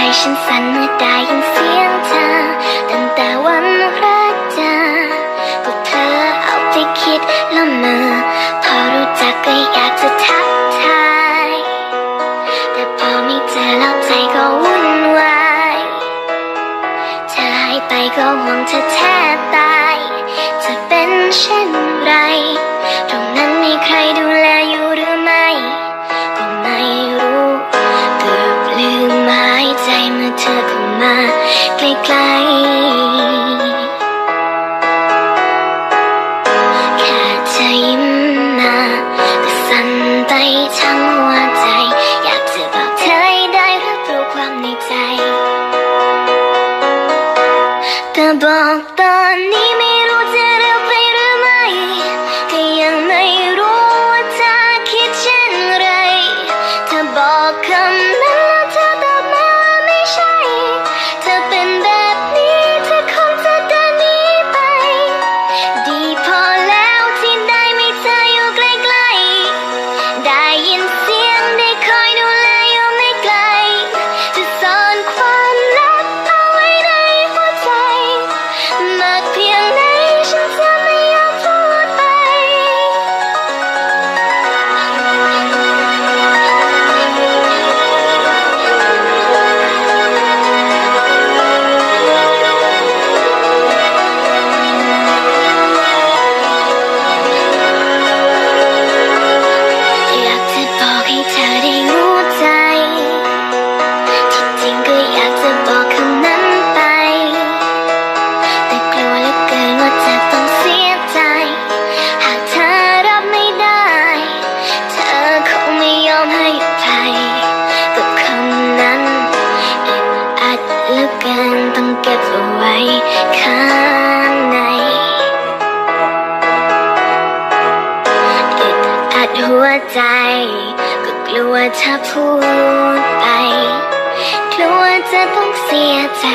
ใจฉันสั่นเมื่อได้ยินเสียงเธอ ตั้งแต่วันแรกเธอก็เธอเอาไปคิดละเมอพอรู้จักก็อยากจะทักทาย แต่พอไม่เจอแล้วใจก็วุ่นวายจะหายไปก็หวังเธอแทบตาย จะเป็นเช่นไร ตรงนั้นไม่ใครดูแ drunk. วถ้าพูดไป กลัวจะต้องเสียใจ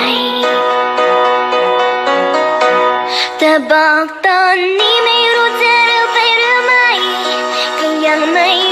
แต่บอกตอนนี้ไม่รู้จะเร็วไปหรือไม่ ก็ยังไม่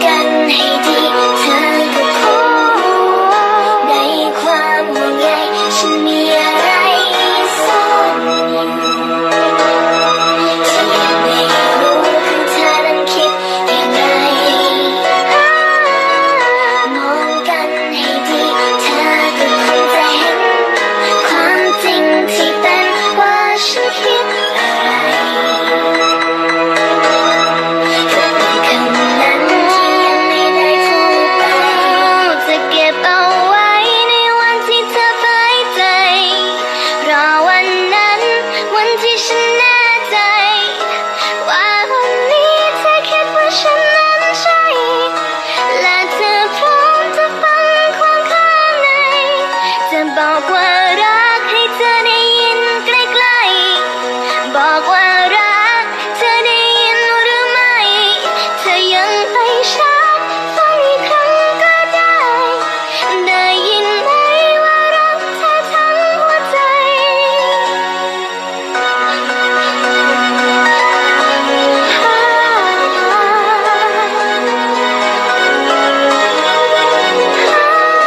again, hey